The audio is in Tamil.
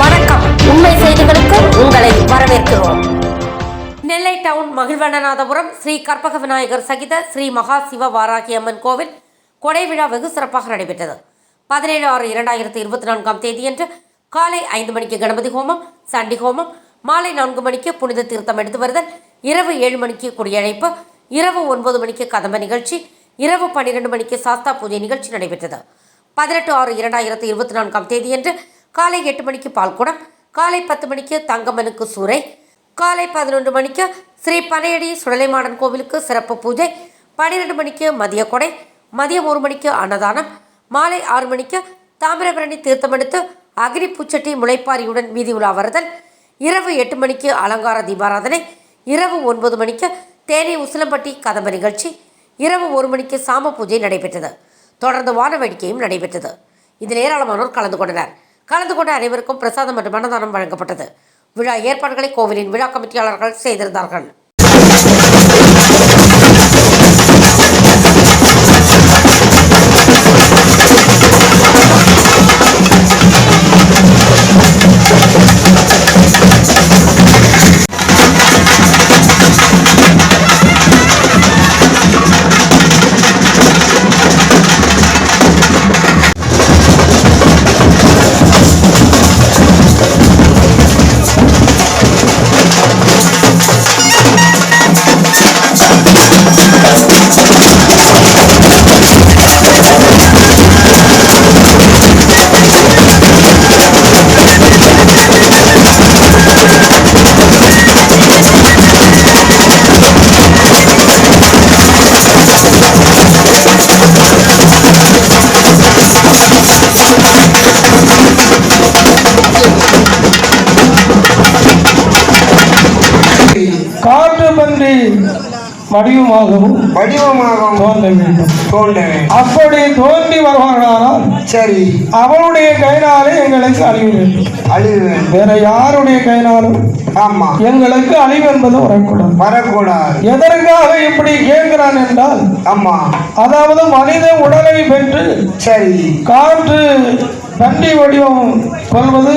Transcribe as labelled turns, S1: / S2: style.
S1: வணக்கம். உண்மை செய்திகளுக்கு உங்களை வரவேற்கிறோம். நெல்லை டவுன் மகிழ்வண்ணநாதபுரம் ஸ்ரீ கற்பக விநாயகர் சகித ஸ்ரீ மகா சிவ வாராகியம்மன் கோவில் கொடை விழா வெகு சிறப்பாக நடைபெற்றது. பதினேழு ஆறு இரண்டாயிரத்தி இருபத்தி நான்காம் தேதியன்று காலை ஐந்து மணிக்கு கணபதி ஹோமம் சண்டி ஹோமம் மாலை நான்கு மணிக்கு புனித தீர்த்தம் எடுத்து வருதல் இரவு ஏழு மணிக்கு குடியழைப்பு இரவு ஒன்பது மணிக்கு கதம்ப நிகழ்ச்சி இரவு பன்னிரெண்டு மணிக்கு சாஸ்தா பூஜை நிகழ்ச்சி நடைபெற்றது. பதினெட்டு ஆறு இரண்டாயிரத்தி இருபத்தி நான்காம் தேதியன்று காலை எட்டு மணிக்கு பால்குடம் காலை பத்து மணிக்கு தங்கம்மனுக்கு சூறை காலை பதினொன்று மணிக்கு ஸ்ரீ பனையடி சுடலைமாடன் கோவிலுக்கு சிறப்பு பூஜை பன்னிரெண்டு மணிக்கு மதிய கொடை மதியம் ஒரு மணிக்கு அன்னதானம் மாலை ஆறு மணிக்கு தாமிரபரணி தீர்த்தமெடுத்து அக்னி பூச்சட்டி முளைப்பாரியுடன் வீதி உலா வருதல் இரவு எட்டு மணிக்கு அலங்கார தீபாராதனை இரவு ஒன்பது மணிக்கு தேனி உசிலம்பட்டி கதம்ப நிகழ்ச்சி இரவு ஒரு மணிக்கு சாம பூஜை நடைபெற்றது. தொடர்ந்து வான வேடிக்கையும் நடைபெற்றது. இதில் ஏராளமானோர் கலந்து கொண்டனர். கலந்து கொண்ட அனைவருக்கும் பிரசாதம் மற்றும் மனதானம் வழங்கப்பட்டது. விழா ஏற்பாடுகளை கோவிலின் விழா கமிட்டியாளர்கள் செய்திருந்தார்கள்.
S2: வடிவமாகவும்
S3: வடிவமாகவும்
S2: தோன்ற வேண்டும்.
S3: தோன்ற வேண்டும்.
S2: அப்படி தோன்றி வருவார்களானால்
S3: சரி.
S2: அவனுடைய கைனாலே எங்களுக்கு அழிவு வேண்டும்.
S3: அழிவு வேண்டும்.
S2: வேற யாருடைய கைனாலும்
S3: ஆமா.
S2: எங்களுக்கு அழிவு என்பது வரக்கூடாது.
S3: வரக்கூடாது.
S2: எதற்காக இப்படி கேட்கிறான் என்றால்
S3: ஆமா.
S2: அதாவது மனித உடலை பெற்று
S3: சரி.
S2: காற்று பன்றி வடிவம் கொள்வது